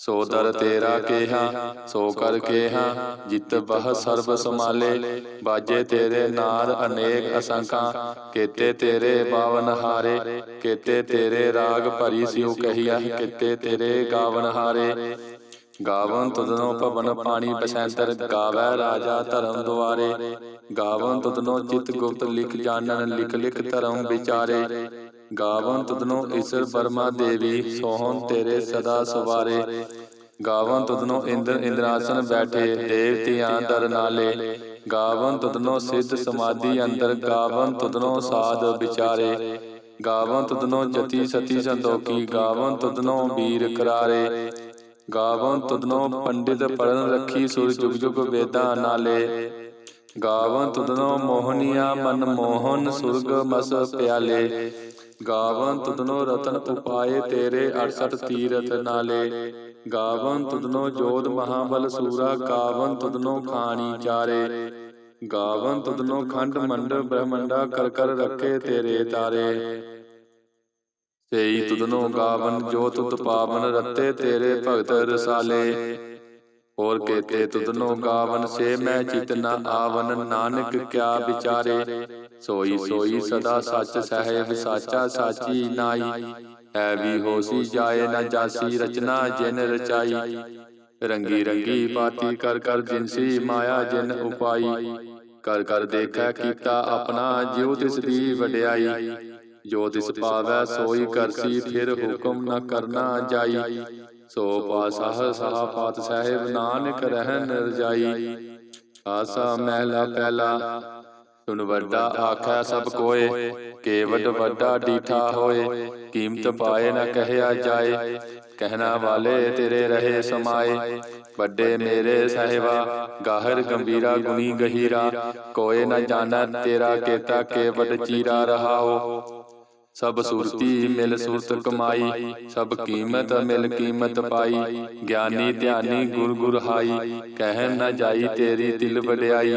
ਸੋ ਦਰ ਤੇਰਾ ਕੇਹਾ ਸੋ ਕਰ ਕੇਹਾ ਜਿਤ ਬਹ ਸਰਬ ਸਮਾਲੇ ਬਾਜੇ ਤੇਰੇ ਨਾਦ ਅਨੇਕ ਅਸੰਖਾਂ ਕੇਤੇ ਤੇਰੇ ਬਾਵਨ ਹਾਰੇ ਕੇਤੇ ਤੇਰੇ ਰਾਗ ਭਰੀ ਸਿਉ ਕਹੀਆ ਕੇਤੇ ਤੇਰੇ ਗਾਵਨ ਹਾਰੇ। ਗਾਵਨ ਤੁਧਨੋ ਭਵਨ ਪਾਣੀ ਬਸੰਤਰ ਗਾਵੈ ਰਾਜਾ ਧਰਮ ਦੁਆਰੇ। ਗਾਵਨ ਤੁਧਨੋ ਚਿਤ ਗੁਪਤ ਲਿਖ ਜਾਣਨ ਲਿਖ ਲਿਖ ਧਰਮ ਵਿਚਾਰੇ। ਗਾਵਨ ਤੁਧਨੋ ਈਸ਼ਰ ਬਰਮਾ ਦੇਵੀ, ਸੋਹਣ ਤੇਰੇ ਸਦਾ ਸਵਾਰੇ। ਗਾਵਨ ਤੁਧਨੋ ਇੰਦਰ ਇੰਦਰਾਸਨ ਬੈਠੇ ਦੇਵਤਿਆਂ ਦਰ ਨਾਲੇ। ਗਾਵਨ ਤੁਧਨੋ ਸਿੱਧ ਸਮਾਧੀ ਅੰਦਰ, ਗਾਵਨ ਤੁਧਨੋ ਸਾਧ ਵਿਚਾਰੇ। ਗਾਵਨ ਤੁਧਨੋ ਜਤੀ ਸਤੀ ਸੰਤੋਖੀ, ਗਾਵਨ ਤੁਧਨੋ ਵੀਰ ਕਰਾਰੇ। ਗਾਵਨ ਤੁਧਨੋ ਪੰਡਿਤ ਪੜਨ ਰੱਖੀ ਸੁਰ ਜੁਗ ਜੁਗ ਵੇਦਾਂ ਨਾਲੇ। ਗਾਵਨ ਤੁਧਨੋ ਮੋਹਨੀਆ ਮਨ ਮੋਹਨ, ਸੁਰਗ ਮਸ ਪਿਆਲੇ। ਗਾਵਨ ਤੁਧਨੋ ਰਤਨ ਉਪਾਏ ਤੇਰੇ 68 ਤੀਰਥ ਨਾਲੇ। ਗਾਵਨ ਤੁਧਨੋ ਜੋਧ ਮਹਾਬਲ ਸੂਰਾ, ਗਾਵਨ ਤੁਧਨੋ ਖਾਣੀ ਚਾਰੇ। ਗਾਵਨ ਤੁਧਨੋ ਖੰਡ ਮੰਡ ਬ੍ਰਹਮੰਡਾ ਕਰ ਕਰ ਰੱਖੇ ਤੇਰੇ ਤਾਰੇ। ਸੇਈ ਤੁਧਨੋ ਗਾਵਨ ਜੋ ਤੁਧ ਪਾਵਨ ਰਤੇ ਤੇਰੇ ਭਗਤ ਰਸਾਲੇ। ਹੋਰ ਕੇਤੇ ਤੁਧਨੋ ਗਾਵਨ ਸੇ ਮੈਂ ਚਿਤ ਨ ਆਵਨ, ਨਾਨਕ ਕਿਆ ਵਿਚਾਰੇ। ਸੋਈ ਸੋਈ ਸਦਾ ਸੱਚ ਸਹਿਬ, ਸਾਚਾ ਸਾਚੀ ਨਾਈ ਐ ਵੀ ਹੋਸੀ ਜਾਏ ਨਾ ਜਾਸੀ ਰਚਨਾ ਜਿਨ ਰਚਾਈ। ਰੰਗੀ ਰੰਗੀ ਬਾਤੀ ਕਰ ਕਰ ਜਿਨਸੀ ਮਾਇਆ ਜਿਨ ਉਪਾਈ। ਕਰ ਕਰ ਦੇਖੈ ਕੀਤਾ ਆਪਣਾ, ਜਿਉ ਤਿਸ ਦੀ ਵਡਿਆਈ। ਜੋ ਤਿਸ ਪਾਵੈ ਸੋਈ ਕਰਸੀ, ਫਿਰ ਹੁਕਮ ਨਾ ਕਰਨਾ ਜਾਈ। ਸੋ ਪਾਸਾਹ ਸਾਹ ਪਾਤ ਸਾਹਿਬ, ਨਾਨਕ ਰਹਿਨ ਰਜਾਈ। ਆਸਾ ਮਹਿਲਾ ਪਹਿਲਾ ਸੁਨ ਵੱਡਾ ਆਖਿਆ ਸਭ ਕੋਏ ਕੇਵਡ ਵੱਡਾ ਡੀਠਾ ਹੋਏ, ਕੀਮਤ ਪਾਏ ਨ ਕਹਿਆ ਜਾਏ, ਕਹਿਣਾ ਵਾਲੇ ਤੇਰੇ ਰਹੇ ਸਮਾਏ, ਵੱਡੇ ਮੇਰੇ ਸਾਹਿਬਾ, ਗਾਹਰ ਗੰਭੀਰਾ ਗੁਣੀ ਗਹੀਰਾ, ਕੋਏ ਨ ਜਾਣਾ ਤੇਰਾ ਕੇਤਾ ਕੇਵਡ ਚੀਰਾ ਰਹਾਓ। ਸਭ ਸੁਰਤੀ ਮਿਲ ਸੁਰਤ ਕਮਾਈ, ਸਭ ਕੀਮਤ ਮਿਲ ਕੀਮਤ ਪਾਈ, ਗਿਆਨੀ ਧਿਆਨੀ ਗੁਰ ਗੁਰ ਹਾਈ ਕਹਿ ਨ ਜਾਈ ਤੇਰੀ ਦਿਲ ਵਡਿਆਈ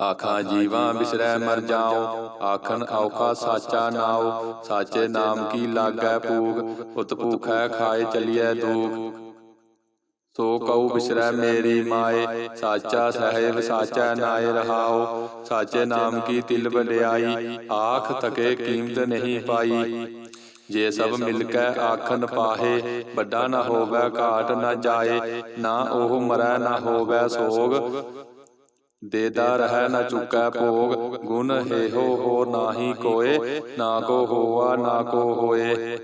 ਆਖਾਂ ਜੀਵਾਂ ਬਿਸਰੈ ਮਰ ਜਾਉ ਆਖਣ ਔਖਾ ਸਾਚਾ ਨਾਉ। ਸਾਚੇ ਨਾਮ ਕੀ ਲਾਗੈ ਭੂਖ? ਉਤ ਭੂਖੈ ਖਾਏ ਚਲੀਐ ਦੂਖ। ਸੋ ਕਉ ਬਿਸਰੈ ਮੇਰੀ ਮਾਏ। ਸਾਚਾ ਸਹਿਬ ਸਾਚਾ ਨਾਏ ਰਹਾਉ ਸਾਚੇ ਨਾਮ ਕੀ ਤਿਲ ਵਡਿਆਈ। ਆਖ ਤਕੇ ਕੀਮਤ ਨਹੀਂ ਪਾਈ। ਜੇ ਸਭ ਮਿਲ ਕੇ ਆਖਨ ਪਾਹੇ ਵੱਡਾ ਨਾ ਹੋਵੇ ਘਾਟ ਨਾ ਜਾਏ ਨਾ ਉਹ ਮਰੈ ਨਾ ਹੋਵੇ ਸੋਗ। ਦੇਦਾ ਰਹਿ ਨ ਚੁਕੈ ਭੋਗ। ਗੁਣ ਹੇਹੋ ਹੋਰ ਨਾਹੀ ਕੋਏ ਨਾ ਕੋ ਹੋਆ ਨਾ ਕੋ ਹੋਏ।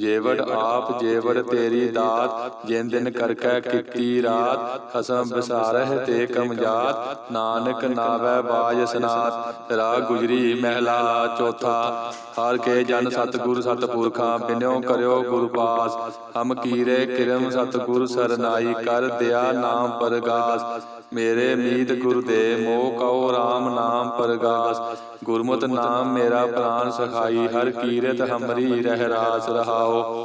ਜੇਵੜ ਆਪ ਜੇਵੜ ਤੇਰੀ ਦਾਤ। ਜਿਨ ਦਿਨ ਕਰਕੈ ਕੀਤੀ ਰਾਤ। ਖਸਮ ਬਸਾਰਹਿ ਤੇ ਕਮਜਾਤ ਨਾਨਕ ਨਾਵੈ ਬਾਜ ਸਨਾਤ। ਰਾ ਗੁਜਰੀ ਮਹਿਲਾ ਚੌਥਾ। ਹਰ ਕੇ ਜਨ ਸਤਗੁਰ ਸਤਪੁਰਖਾਂ। ਬਿਨਿਓ ਕਰਿਓ ਗੁਰ ਪਾਸ। ਹਮ ਕੀਰੇ ਕਿਰਮ ਸਤਗੁਰ ਸਰਨਾਈ। ਕਰ ਦਿਆ ਨਾਮ ਪਰਗਾਸ। ਮੇਰੇ ਮੀਤ ਗੁਰ ਦੇ ਮੋਹ ਕਉ RAM ਨਾਮ ਪਰਗਾਸ। ਗੁਰਮਤਿ ਨਾਮ ਮੇਰਾ ਪ੍ਰਾਨ ਸਖਾਈ ਹਰ ਕੀਰਤ ਹਮਰੀ ਰਹਿ ਰਾਸ ਰਹਾਓ।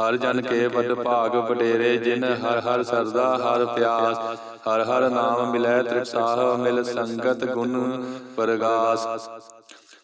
ਹਰ ਜਨ ਕੇ ਵੱਡ ਭਾਗ ਵਡੇਰੇ ਜਿਨ ਹਰ ਹਰ ਸਰਦਾ ਹਰ ਪਿਆਸ। ਹਰ ਹਰ ਨਾਮ ਮਿਲੈ ਤ੍ਰਿਪਸਾਹ ਮਿਲ ਸੰਗਤ ਗੁਣ ਪਰਗਾਸ।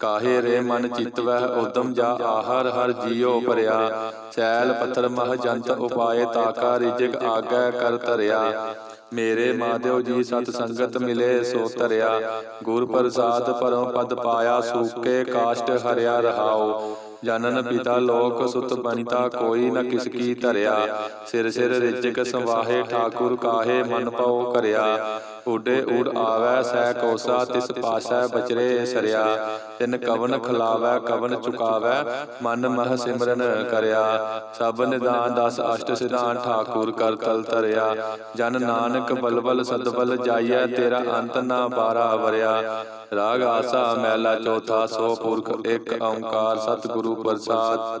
ਕਾਹੇ ਰੇ ਮਨ ਚਿਤਵਹਿ ਉਦਮ ਜਾ ਆਹਰ ਹਰ ਜੀਉ ਭਰਿਆ। ਸੈਲ ਪੱਥਰ ਮਹ ਜੰਤ ਉਪਾਏ ਤਾਕਾ ਰਿਜਕ ਆਗੈ ਕਰ ਧਰਿਆ। ਮੇਰੇ ਮਾਧਿਓ ਜੀ ਸਤ ਸੰਗਤ ਮਿਲੇ ਸੋ ਧਰਿਆ। ਗੁਰ ਪ੍ਰਸਾਦ ਪਰਮ ਪਦ ਪਾਇਆ ਸੂਕੇ ਕਾਸ਼ਟ ਹਰਿਆ ਰਹਾਉ ਜਨਨ ਪਿਤਾ ਲੋਕ ਸੁਤ ਬਨਿਤਾ ਕੋਈ ਨ ਕਿਸ ਕੀ ਧਰਿਆ। ਸਿਰ ਸਿਰ ਰਿਜਕ ਸੰਵਾਹੇ ਠਾਕੁਰ ਕਾਹੇ ਮਨ ਪਉ ਕਰਿਆ। ਉਡੇ ਉਡ ਆਵੈ ਸਹਿ ਕੋਸਾ, ਤਿਸ ਪਾਸੈ ਬਚਰੇ ਸਰਿਆ। ਤਿਨ ਕਵਨ ਖਲਾਵੈ, ਕਵਨ ਚੁਕਾਵੈ, ਮਨ ਮਹ ਸਿਮਰਨ ਕਰਿਆ। ਸਭ ਨਿਦਾਨ ਦਸ ਅਸ਼ਟ ਸਿਧਾਨ ਠਾਕੁਰ ਕਰ ਤਲ ਧਰਿਆ। ਜਨ ਨਾਨਕ ਬਲਬਲ ਸਦਬਲ ਜਾਈਐ, ਤੇਰਾ ਅੰਤ ਨਾ ਬਾਰਾ ਵਰਿਆ। ਰਾਗ ਆਸਾ ਮੈਲਾ ਚੌਥਾ, ਸੋ ਪੁਰਖ ਇੱਕ ਓੰਕਾਰ ਸਤਿਗੁਰੂ ਪ੍ਰਸਾਦ।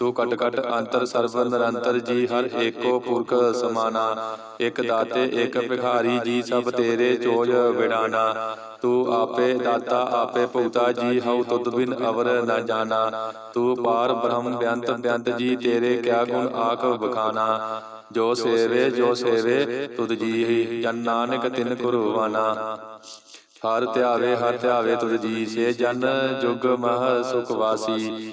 ਤੂੰ ਕਟ ਕਟ ਅੰਤਰ ਸਰਬ ਨਿਰੰਤਰ ਜੀ ਹਰ ਏਕੋ ਪੁਰਖ ਸਮਾਨਾ। ਇਕ ਦਾਤੇ ਇਕ ਭਿਖਾਰੀ ਜੀ ਸਭ ਤੇਰੇ ਚੋਜ ਵਿਡਾਨਾ ਤੂੰ ਆਪੇ ਦਾਤਾ ਆਪੇ ਭੁਗਤਾ ਜੀ ਹਉ ਤੁਧ ਬਿਨ ਅਵਰ ਨ ਜਾਣਾ। ਤੂੰ ਪਾਰ ਬ੍ਰਹਮ ਬਿਅੰਤ ਬਿਅੰਤ ਜੀ ਤੇਰੇ ਕਿਆ ਗੁਣ ਆਖ ਬਖਾਨਾ ਜੋ ਸੇਵੇ ਜੋ ਸੇਵੇ ਤੁਧ ਜੀ ਜਨ ਨਾਨਕ ਤਿਨ ਕੁਰਵਾਨਾ ਹਰ ਧਿਆਵੇ ਹਰ ਧਿਆਵੇ ਤੁਧ ਜੀ ਸੇ ਜਨ ਜੁਗ ਮਹ ਸੁਖ ਵਾਸੀ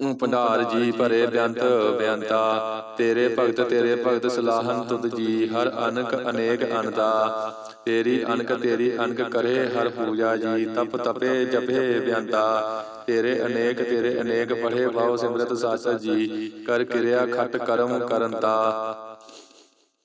ਭੰਡਾਰ ਜੀ ਭਰੇ ਬੇਅੰਤ ਬੇਅੰਤਾ ਤੇਰੇ ਭਗਤ ਤੇਰੇ ਭਗਤ ਸਲਾਹਨ ਤੁਧ ਜੀ ਹਰ ਅਨਕ ਅਨੇਕ ਅਨਦਾ ਤੇਰੀ ਅਨਕ ਤੇਰੀ ਅਨਕ ਕਰੇ ਹਰ ਪੂਜਾ ਜੀ ਤਪ ਤਪੇ ਜਪੇ ਬੇਅੰਤਾ ਤੇਰੇ ਅਨੇਕ ਤੇਰੇ ਅਨੇਕ ਪੜੇ ਭਾਉ ਸਿਮਰਤ ਸਾਸਾ ਜੀ। ਕਰ ਕਿਰਿਆ ਖਟ ਕਰਮ ਕਰੰਤਾ।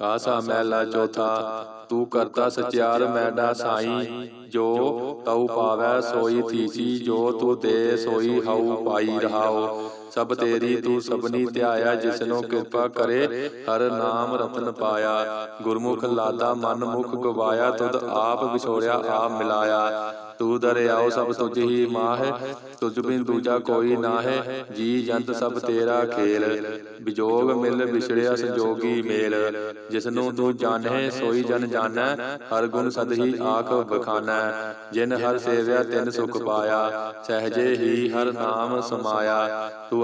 ਆਸਾ ਮਹਿਲਾ ਚੌਥਾ, ਤੂੰ ਕਰਤਾ ਸਚਿਆਰ ਮੈਡਾ ਸਾਈ, ਜੋ ਤਉ ਪਾਵੈ ਸੋਈ ਥੀਸੀ, ਜੋ ਤੂੰ ਦੇ ਸੋਈ ਹਉ ਪਾਈ ਰਹਾਓ ਸਭ ਤੇਰੀ, ਤੂੰ ਸਭਨੀ ਧਿਆਇਆ, ਜਿਸਨੂੰ ਕਿਰਪਾ ਕਰੇ, ਹਰ ਨਾਮ ਰਤਨ ਪਾਇਆ। ਗੁਰਮੁਖ ਲਾਦਾ ਮਨ ਮੁਖ ਗਵਾਇਆ, ਤੁਧ ਆਪ ਵਿਛੋੜਿਆ, ਆਪ ਮਿਲਾਇਆ। ਤੂੰ ਦਰਿਆਓ ਸਭ ਤੁਝ ਹੀ ਮਾਹ, ਤੁਝ ਬਿਨ ਦੂਜਾ ਕੋਈ ਨਾਹਿ। ਜੀ ਜੰਤ ਸਭ ਤੇਰਾ ਖੇਲ ਵਿਜੋਗ ਮਿਲ ਵਿਛੜਿਆ ਸੰਜੋਗੀ ਮੇਲ। ਜਿਸਨੂੰ ਤੂੰ ਜਾਣੈ, ਸੋਈ ਜਨ ਜਾਣੈ, ਹਰ ਗੁਣ ਸਦ ਹੀ ਆਖ ਬਖਾਨੈ ਜਿਨ ਹਰ ਸੇਵਿਆ, ਤਿਨ ਸੁਖ ਪਾਇਆ, ਸਹਜੇ ਹੀ ਹਰ ਨਾਮ ਸਮਾਇਆ। ਤੂੰ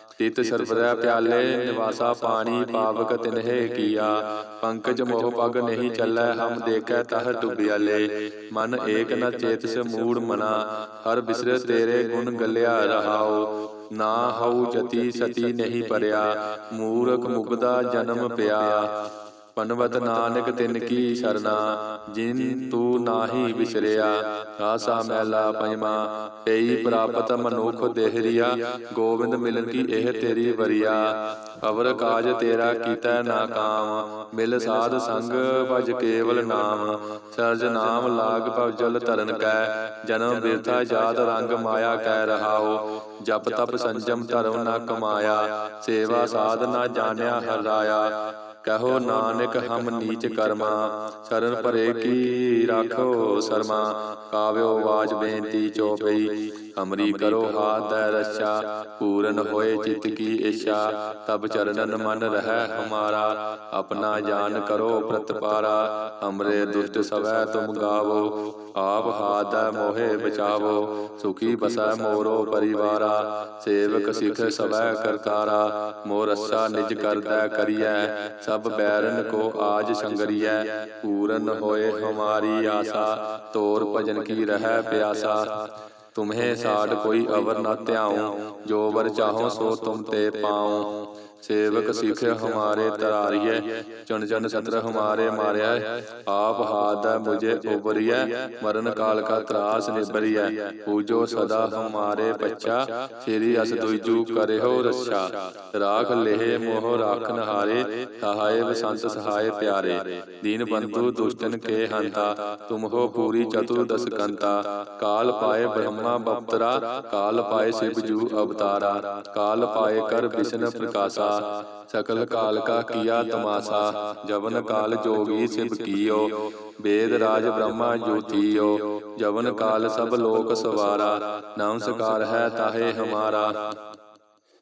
ਤਿਤ ਸਰਬਰੈ ਪਿਆਲੇ ਨਿਵਾਸਾ ਪਾਣੀ ਪਾਵਕ ਤਿਨਹਿ ਕੀਆ। ਪੰਕਜ ਮੋਹ ਪਗ ਨਹੀਂ ਚੱਲੈ ਹਮ ਦੇਖੈ ਤਹ ਡੁਬਿਆਲੇ ਮਨ ਏਕ ਨ ਚੇਤਸ ਮੂੜ ਮਨਾ। ਹਰ ਬਿਸਰੇ ਤੇਰੇ ਗੁਣ ਗਲਿਆ ਰਹਾਓ। ਨਾ ਹਉ ਜਤੀ ਸਤੀ ਨਹੀਂ ਪਰਿਆ। ਮੂਰਖ ਮੁਗਦਾ ਜਨਮ ਪਿਆ। ਪਨਵਤ ਨਾਨਕ ਤਿਨ ਕੀ ਸਰਨਾ ਜਿਨ ਤੂੰ ਨਾਹੀ ਵਿਸਰਿਆ ਆਸਾ ਮਹਿਲਾ ਪੰਜਵਾ ਏਈ ਪ੍ਰਾਪਤ ਮਨੁਖ ਦੇਹਰੀਆ ਗੋਬਿੰਦ ਮਿਲਨ ਕੀ ਇਹ ਤੇਰੀ ਵਰਿਆ ਅਵਰ ਕਾਜ ਤੇਰਾ ਕੀਤਾ ਨਾ ਕਾਮ ਮਿਲ ਸਾਧ ਸੰਗ ਭਜ ਕੇਵਲ ਨਾਮ ਸਰਜ ਨਾਮ ਲਾਗ ਭਵਜਲ ਤਰਨ ਕੈ ਜਨਮ ਬਿਰਥਾ ਜਾਤ ਰੰਗ ਮਾਇਆ ਕਹਿ ਰਹਾਓ ਜਪ ਤਪ ਸੰਜਮ ਧਰਮ ਨਾ ਕਮਾਇਆ ਸੇਵਾ ਸਾਧ ਨਾ ਜਾਣਿਆ ਹਰਾਇਆ ਕਹੋ ਨਾਨਕ ਹਮ ਨੀਚ ਕਰਮਾ ਸ਼ਰਨ ਭਰੇ ਕੀ ਰਾਖੋ ਸਰਮਾ ਕਾਵਿਓ ਬਾਜ ਬੇਨਤੀ ਚੋਪਈ ਹਮਰੀ ਕਰੋ ਹਾਥ ਹੈ ਰੱਛਾ ਪੂਰਨ ਹੋਏ ਚਿਤ ਕੀ ਇੱਛਾ ਤਬ ਚਰਨਨ ਮਨ ਰਹਿ ਹਮਾਰਾ ਆਪਣਾ ਜਾਨ ਕਰੋ ਪ੍ਰਤਪਾਰਾ ਹਮਰੇ ਦੁਸ਼ਟ ਸਵੈ ਤੁਮ ਗਾਵੋ ਆਪ ਹਾਥ ਹੈ ਮੋਹਿ ਬਚਾਵੋ ਸੁਖੀ ਬਸੈ ਮੋਰੋ ਪਰਿਵਾਰਾ ਸੇਵਕ ਸਿਖ ਸਵੈ ਕਰਤਾਰਾ ਮੋਰ ਰੱਸਾ ਨਿਜ ਕਰਦਾ ਕਰੀਐ ਸਭ ਬੈਰਨ ਕੋ ਆਜ ਸੰਗਰੀਐ ਪੂਰਨ ਹੋਏ ਹਮਾਰੀ ਆਸਾ ਤੋਰ ਭਜਨ ਕੀ ਰਹਿ ਪਿਆਸਾ ਤੁਮਹੇ ਸਾਡ ਕੋਈ ਅਵਰ ਨਾ ਧਿਆਉ ਜੋ ਵਰ ਚਾਹੋ ਸੋ ਤੁਮ ਤੇ ਪਾਉ। ਸੇਵਕ ਸਿੱਖ ਹਮਾਰੇ ਤਰਾਰੀਏ ਚੁਣ ਚੁਣ ਸਤਰ ਹਮਾਰੇ ਮਾਰਿਆ ਆਪ ਹਾਥ ਦਾ ਮੁਝੇ ਉਬਰੀਐ ਮਰਨ ਕਾਲ ਕਾ ਤਰਾਸ ਨਿਬਰੀਐ ਪੂਜੋ ਸਦਾ ਹਮਾਰੇ ਬੱਚਾ ਸ੍ਰੀ ਅਸ ਤੁਜੂ ਕਰਿਓ ਰੱਛਾ। ਰਾਖ ਲੇਹ ਮੋਹ ਰਾਖਨ ਹਾਰੇ ਸਹਾਇ ਬਸੰਤ ਸਹਾਇ ਪਿਆਰੇ। ਦੀਨ ਬੰਤੂ ਦੁਸ਼ਟਨ ਕੇ ਹੰਤਾ ਤੁਮ ਹੋ ਪੂਰੀ ਚਤੁਰ ਦਸ ਕੰਤਾ ਕਾਲ ਪਾਏ ਬ੍ਰਹਮਾ ਬਪਤਰਾ। ਕਾਲ ਪਾਏ ਸਿਵ ਜੂ ਅਵਤਾਰਾ ਕਾਲ ਪਾਏ ਕਰ ਵਿਸ਼ਨ ਪ੍ਰਕਾਸ਼ਾ ਸਕਲ ਕਾਲ ਕਾ ਕੀਆ ਤਮਾਸਾ, ਜਵਨ ਕਾਲ ਜੋਗੀ ਸਿਬ ਕੀਓ ਵੇਦ ਰਾਜ ਬ੍ਰਹਮਾ ਜੋਤੀਓ, ਜਵਨ ਕਾਲ ਸਭ ਲੋਕ ਸਵਾਰਾ, ਨਾਮ ਸਕਾਰ ਹੈ ਤਾਹੇ ਹਮਾਰਾ।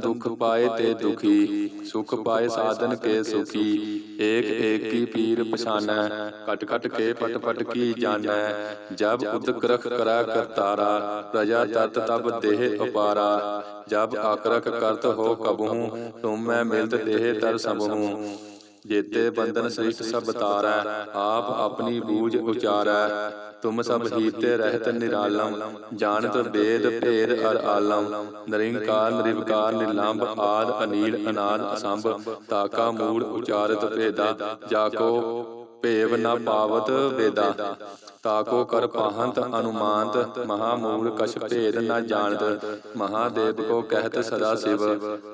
ਦੁਖ ਪਾਏ ਤੇ ਦੁਖੀ, ਸੁਖ ਪਾਏ ਸਾਧਨ ਕੇ ਸੁਖੀ, ਏਕ ਏਕ ਕੀ ਪੀਰ ਪਛਾਨੈ, ਕਟ ਕਟ ਕੇ ਪਟ ਪਟ ਕੀ ਜਾਣੈ, ਜਬ ਉਦਕ ਕਰਾ ਕਰੈ ਕਰਤਾਰਾ ਪ੍ਰਜਾ ਤਤ ਤਬ ਦੇਹ ਉਪਾਰਾ, ਜਬ ਆਕਰਖ ਕਰਤ ਹੋ ਕਬਹੂ, ਤੁਮ ਮੈਂ ਮਿਲਤ ਦੇਹ ਤਰ ਸਭਹੂ। ਜੇਤੇ ਬੰਧਨ ਸ੍ਰਿਸ਼ਟ ਸਭ ਤਾਰੈ, ਆਪ ਆਪਣੀ ਬੂਝ ਉਚਾਰੈ। ਤੁਮ ਸਭ ਹੀਤੇ ਰਹਿਤ ਨਿਰਾਲਮ, ਜਾਣਤ ਵੇਦ ਭੇਦ ਅਰ ਆਲਮ। ਨਰਿੰਕਾਰ, ਨਿਰਵਕਾਰ ਨਿਲੰਬ ਆਦ ਅਨੀਲ ਅਨਾਦ ਅਸੰਭ, ਤਾਕਾ ਮੂੜ ਉਚਾਰਤ ਭੇਦਾ, ਜਾਕੋ ਭੇਵ ਨ ਪਾਵਤ ਵੇਦਾ। ਤਾਕੋ ਕਰ ਪਾਹੰਤ ਅਨੁਮਾਨਤ ਮਹਾ ਮੂਲ ਕਛ ਭੇਦ ਨ ਜਾਣਤ। ਮਹਾਦੇਵ ਕੋ ਕਹਿਤ ਸਦਾ ਸਿਵ।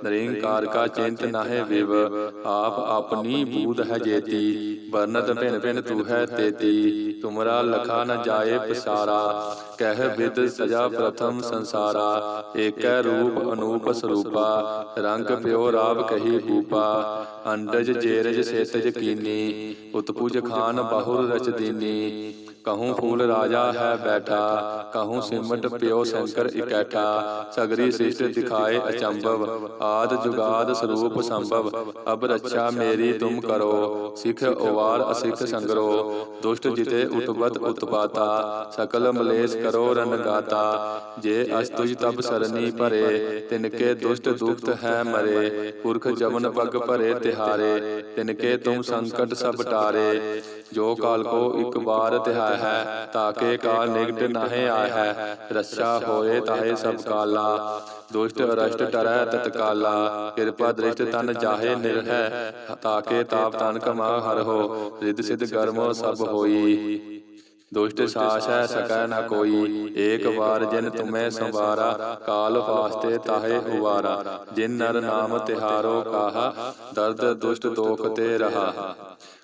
ਨਰਿੰਕਾਰ ਕਾ ਚਿੰਤ ਨਾਹਿ ਵਿਵ। ਆਪ ਆਪਣੀ ਬੂਧ ਹੈ ਜੇਤੀ। ਵਰਨਤ ਭਿਨ ਭਿਨ ਤੂ ਹੈ ਤੇਤੀ। ਤੁਮਰਾ ਲਖਾ ਨ ਜਾਏ ਪਸਾਰਾ। ਕਹਿ ਵਿਦ ਸਜਾ ਪ੍ਰਥਮ ਸੰਸਾਰਾ। ਏਕੈ ਰੂਪ ਅਨੂਪ ਸਰੂਪਾ। ਰੰਗ ਪਿਓ ਰਾਵ ਕਹੀ ਭੂਪਾ ਅੰਡਜ ਜੇਰਜ ਸੇਤਜ ਕੀਨੀ। ਉਤਪੁਜ ਖਾਨ ਬਹੁਰ ਰਚ ਦੀਨੀ। ਕਹੂੰ ਫੂਲ ਰਾਜਾ ਹੈ ਬੈਠਾ, ਕਹੂੰ ਸਿਮਟ ਪਿਓ ਸ਼ੰਕਰ ਇਕੈਠਾ ਸਗਰੀ ਸ੍ਰਿਸ਼ਟ ਦਿਖਾਏ ਅਚੰਭਵ, ਆਦ ਜੁਗਾਦ ਸਰੂਪ ਸੰਭਵ, ਅਬ ਰੱਛਾ ਮੇਰੀ ਤੁਮ ਕਰੋ, ਸਿਖ ਉਵਾਰ ਅਸਿਖ ਸੰਗਰੋ, ਦੁਸ਼ਟ ਜਿਤੇ ਉਤਪਤ ਉਤਪਾਤਾ, ਸਕਲ ਮਲੇਸ਼ ਕਰੋ ਰਨ ਜੇ ਅਸਤੁਜ ਤਬ ਸਰਨੀ ਭਰੇ, ਤਿਨਕੇ ਦੁਸ਼ਟ ਦੁਖਤ ਹੈ ਮਰੇ, ਪੁਰਖ ਜਮਨ ਪਗ ਭਰੇ ਤਿਹਾਰੇ, ਤਿਨਕੇ ਤੁਮ ਸੰਕਟ ਸਭ ਟਾਰੇ ਜੋ ਕਾਲ ਕੋ ਇੱਕ ਵਾਰ ਤਿਹਾਇ ਹੈ, ਤਾਕੇ ਕਾਲ ਨਿਕਟ ਨਾਹਿ ਆਇ ਹੈ, ਰੱਛਾ ਹੋਏ ਤਾਹੇ ਸਭ ਕਾਲਾ। ਦੁਸ਼ਟ ਅਰਸ਼ਟ ਟਰੈ ਤਤਕਾਲਾ ਕਿਰਪਾ ਦ੍ਰਿਸ਼ਟ ਤਨ ਜਾਹੇ ਨਿਰਹੈ ਤਾਕੇ ਤਾਪ ਤਨ ਕਮਾ ਹਰ ਹੋ, ਰਿੱਧ ਸਿਧ ਕਰਮੋ ਸਭ ਹੋਈ। ਦੁਸ਼ਟ ਸਾਸ ਹੈ, ਸਕੈ ਨਾ ਕੋਈ, ਏਕ ਵਾਰ ਜਿਨ ਤੁਮੈ ਸੰਵਾਰਾ, ਕਾਲ ਫਾਸਤੇ ਤਾਹੇ ਹੁਵਾਰਾ। ਜਿਨ ਨਰ ਨਾਮ ਤਿਹਾਰੋ ਕਾਹਾ, ਦਰਦ ਦੁਸ਼ਟ ਦੋਖ ਤੇ ਰਹਾ।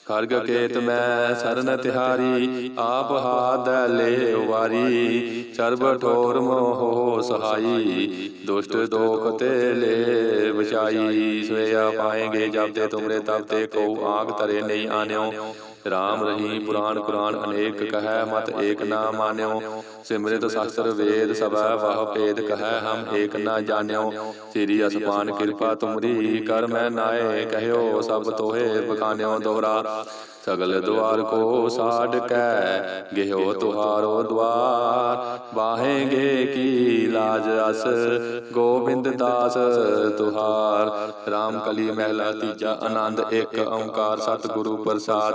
ਖਰਗ ਕੇਤ ਮੈਂ ਸਰਨ ਤਿਹਾਰੀ ਆਪ ਹਾਦ ਲੈ ਵਾਰੀ। ਸਰਬ ਠੋਰ ਮੋਹ ਸਹਾਈ। ਦੁਸ਼ਟ ਦੋਖ ਤੇ ਲੈ ਬਚਾਈ ਸਵੇਆ ਪਾਏਗੇ ਜਬ ਤੇ ਤੁਮਰੇ ਤਬ ਤੇ ਕੋ ਆਂਖ ਤਰੇ ਨਹੀਂ ਆਨਿਓ। ਰਾਮ ਰਹੀ ਪੁਰਾਨ ਕੁਰਾਨ ਅਨੇਕ ਕਹੈ, ਮਤ ਏਕ ਨਾ ਮਾਨਿਓ। ਸਿਮਰਿਤ ਸ਼ਾਸਤਰ ਵੇਦ ਸਭੈ ਵਾਹ ਭੇਦ ਕਹੈ, ਹਮ ਏਕ ਨਾ ਜਾਣਿਓ। ਤੇਰੀ ਅਸਮਾਨ ਕਿਰਪਾ ਤੁਮਰੀ, ਕਰ ਮੈਂ ਨਾਏ, ਕਹਿਓ ਸਭ ਤੋਹੇ ਬਖਾਨਿਓ ਦੋਹਰਾ। ਸਗਲ ਦੁਆਰ ਕੋ ਸਾਡ ਕੈ ਗਿਹੋ ਤੁਹਾਰੋ ਦਵਾਰ। ਵਾਹੇਗੇ ਕੀ ਲਾਜ ਅਸ ਗੋਬਿੰਦ ਦਾਸ ਤੁਹਾਰ। RAM ਕਲੀ ਮਹਿਲਾ, ਤੀਜਾ ਆਨੰਦ, ਇੱਕ ਓੰਕਾਰ, ਸਤਿਗੁਰੂ ਪ੍ਰਸਾਦ।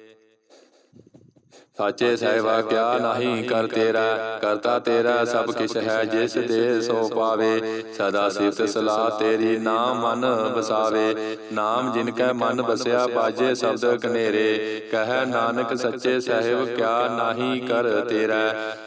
ਸਾਚੇ ਸਹਿਬਾ ਕਿਆ ਨਹੀਂ ਕਰ ਤੇਰਾ ਕਰਤਾ ਤੇਰਾ ਸਭ ਕਿਛ ਹੈ ਜਿਸ ਦੇ ਸੋ ਪਾਵੇ। ਸਦਾ ਸਿਫਤ ਸਲਾਹ ਤੇਰੀ ਨਾਮ ਮਨ ਬਸਾਵੇ ਨਾਮ ਜਿਨ ਕੈ ਮਨ ਬਸਿਆ ਬਾਜੇ ਸ਼ਬਦ ਕਨੇਰੇ। ਕਹੈ ਨਾਨਕ ਸੱਚੇ ਸਹਿਬ ਕਿਆ ਨਹੀਂ ਕਰ ਤੇਰਾ।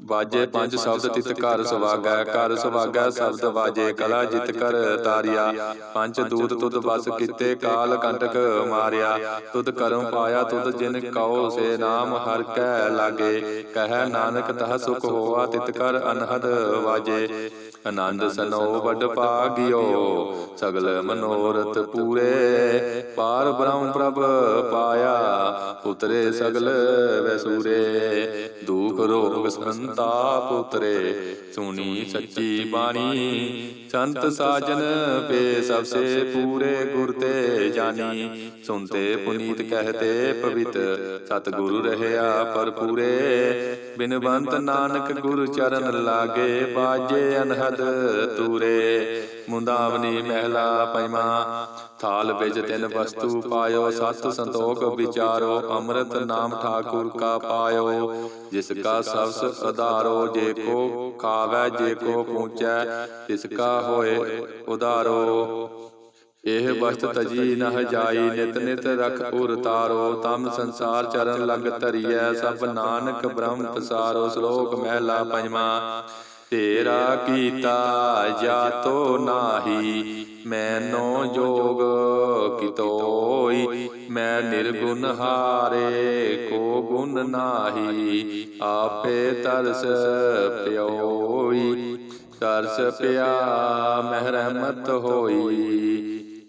ਵਾਜੇ ਪੰਜ ਸ਼ਬਦ ਤਿਤ ਘਰ ਸੁਵਾਗੈ ਘਰ ਸੁਵਾਗੈ ਸ਼ਬਦ ਵਾਜੇ ਕਲਾ ਜਿਤ ਕਰ ਤਾਰਿਆ। ਪੰਜ ਦੂਤ ਤੁਧ ਬਸ ਕੀਤੇ ਕਾਲ ਕੰਟਕ ਮਾਰਿਆ। ਤੁਧ ਕਰਮ ਪਾਇਆ ਤੁਧ ਜਿਨ ਕਉ ਸੇ ਨਾਮ ਹਰ ਕੈ ਲਾਗੇ। ਕਹਿ ਨਾਨਕ ਤਹ ਸੁਖ ਹੋਆ ਤਿਤ ਕਰ ਅਨਹਦ ਵਾਜੇ। ਆਨੰਦ ਸਨੋ ਵੱਡ ਭਾਗਿਓ ਸਗਲ ਮਨੋਰਥ ਪੂਰੇ ਪਾਰ। ਬ੍ਰਹਮ ਪ੍ਰਭ ਪਾਇਆ ਉਤਰੇ ਸਗਲ ਵੈਸੂਰੇ। ਦੁਖ ਰੋਗ ਸੰਤਾਪ ਉਤਰੇ ਸੁਣੀ ਸੱਚੀ ਬਾਣੀ। ਸੰਤ ਸਾਜਨ ਪੇ ਸਭ ਸੇ ਪੂਰੇ ਗੁਰ ਤੇ ਜਾਨੀ ਸੁਨਤੇ ਪੁਨੀਤ ਕਹਤੇ ਪਵਿੱਤ। ਸਤਿਗੁਰੂ ਰਹਿਆ ਪਰ ਪੂਰੇ ਬਿਨਵੰਤ ਨਾਨਕ ਗੁਰ ਚਰਨ ਲਾਗੇ ਬਾਜੇ ਅਨਹਦ ਤੂਰੇ, ਮੁੰਦਾਵਨੀ ਮਹਿਲਾ ਪੰਜਵਾ ਥਾਲ ਵਿੱਚ ਤਿੰਨ ਵਸਤੂ ਪਾਇਓ, ਸਤ ਸੰਤੋਖ ਵਿਚਾਰੋ, ਅੰਮ੍ਰਿਤ ਨਾਮ ਠਾਕੁਰ ਕਾ ਪਾਇਓ। ਜਿਸ ਕਾ ਸਬਸ ਆਧਾਰੋ ਜੇ ਕੋ ਖਾਵੈ, ਜੇ ਕੋ ਪੂੰਚੈ ਤਿਸ ਕਾ ਹੋਏ ਉਧਾਰੋ। ਇਹ ਵਸਤ ਤਜੀ ਨਹ ਜਾਈ, ਨਿਤ ਨਿਤ ਰਖ ਉਰ ਤਾਰੋ। ਤਮ ਸੰਸਾਰ ਚਰਨ ਲੰਗ ਧਰੀਐ, ਸਭ ਨਾਨਕ ਬ੍ਰਹਮ ਪਸਾਰੋ ਸ਼ਲੋਕ ਮਹਿਲਾ ਪੰਜਵਾ ਤੇਰਾ ਕੀਤਾ ਜਾਤੋ ਨਾਹੀ ਮੈਨੋ ਜੋਗ ਕਿਤੋਈ ਮੈਂ ਨਿਰਗੁਣ ਹਾਰੇ ਕੋ ਗੁਣ ਨਾਹੀ ਆਪੇ ਤਰਸ ਪਿਓਈ ਤਰਸ ਪਿਆ ਮਹਿ ਰਹਿਮਤ ਹੋਈ।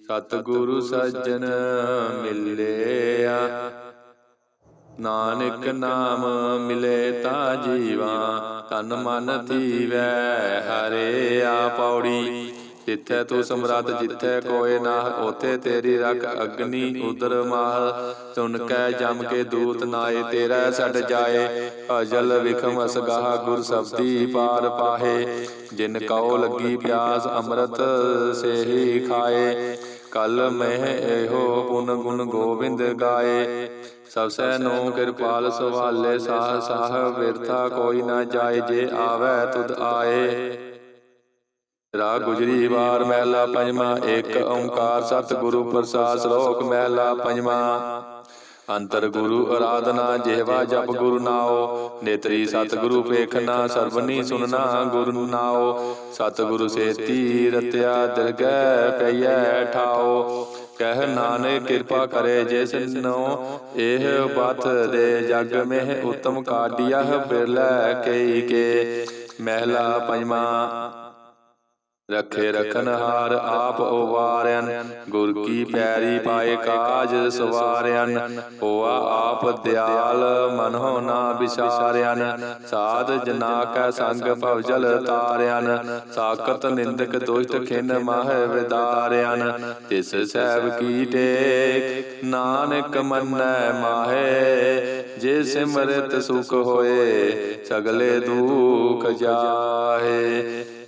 ਸਤਿਗੁਰੂ ਸੱਜਣ ਮਿਲਿਆ। ਨਾਨਕ ਨਾਮ ਮਿਲੇ ਤਾ ਜੀਵਾ, ਤਨ ਮਨ ਥੀਵੈ, ਹਰੇ ਆ ਪੌੜੀ। ਜਿੱਥੇ ਤੂੰ ਸਮਰੱਥ, ਜਿੱਥੇ ਕੋਏ ਨਾ ਉਥੇ ਤੇਰੀ ਰੱਖ ਅਗਨੀ ਉਦਰ ਮਾਹ ਸੁਨ ਕੈ ਜਮ ਕੇ ਦੂਤ ਨਾਏ, ਤੇਰਾ ਛੱਡ ਜਾਏ। ਅਜਲ ਵਿਖਮ ਅਸਗਾਹ ਗੁਰ ਸਬਦੀ ਪਾਰ ਪਾਹੇ। ਜਿਨ ਕਉ ਲੱਗੀ ਪਿਆਸ, ਅੰਮ੍ਰਿਤ ਸੇਹੀ ਖਾਏ। ਕਲ ਮਹਿ ਇਹੋ ਪੁਨ ਗੁਣ ਗੋਬਿੰਦ ਗਾਏ। ਸਭ ਸੈ ਨੋ ਕਿਰਪਾਲ ਸਵਾਲੇ ਸਾਹ ਸਾਹ ਵਿਰਥਾ ਕੋਈ ਨਾ ਜਾਏ ਜੇ ਆਵੈ ਤੁਧ ਆਏ। ਰਾਗ ਗੁਜਰੀ ਵਾਰ ਮਹਿਲਾ ਪੰਜਵਾ ਇੱਕ ਓੰਕਾਰ ਸਤਿਗੁਰੂ ਪ੍ਰਸਾਦ ਸ਼ਲੋਕ ਮਹਿਲਾ ਪੰਜਵਾ। ਅੰਤਰ ਗੁਰੂ ਅਰਾਧਨਾ ਜਿਹਵਾ ਜਪ ਗੁਰੂ ਨਾਉ, ਨੇਤਰੀ ਸਤਿਗੁਰੂ ਵੇਖਣਾ ਸਰਬਨੀ ਸੁਨਣਾ ਗੁਰੂ ਨਾਉ। ਸਤਿਗੁਰੂ ਸੇਤੀ ਰਤਿਆ ਦਰਗਹਿ ਪਈਐ ਠਾਓ ਕਹਿ ਨਾਨਕ ਕਿਰਪਾ ਕਰੇ ਜਿਸ ਨੋ ਇਹ ਬਤ ਦੇ ਜਗ ਮਹਿ ਉਤਮ ਕਾਢਿਆ ਬਿਰਲੇ ਕਈ ਕੇ। ਮਹਿਲਾ ਪੰਜਵਾ ਰਖੇ ਰਖਨ ਹਾਰ ਆਪ ਉਵਾਰਿਆਨ ਗੁਰ ਕੀ ਪੈਰੀ ਪਾਏ ਕਾਜ ਸਵਾਰਿਆਨ ਹੋਆ ਆਪ ਦਿਆਲ ਮਨੋ ਨਾ ਵਿਸਾਰਿਆਨ ਸਾਧ ਜਨਾ ਕੈ ਸੰਗ ਭਵਜਲ ਤਾਰਿਆਨ ਸਾਕਤ ਨਿੰਦਕ ਦੁਸ਼ਟ ਖਿਨ ਮਾਹ ਵਿਦਾਰਿਆਨ ਤਿਸ ਸਹਿਬ ਕੀ ਟੇਕ ਨਾਨਕ ਮੰਨੈ ਮਾਹੇ ਜੇ ਸਿਮਰਤ ਸੁਖ ਹੋਏ ਸਗਲੇ ਦੁਖ ਜਾਹੇ।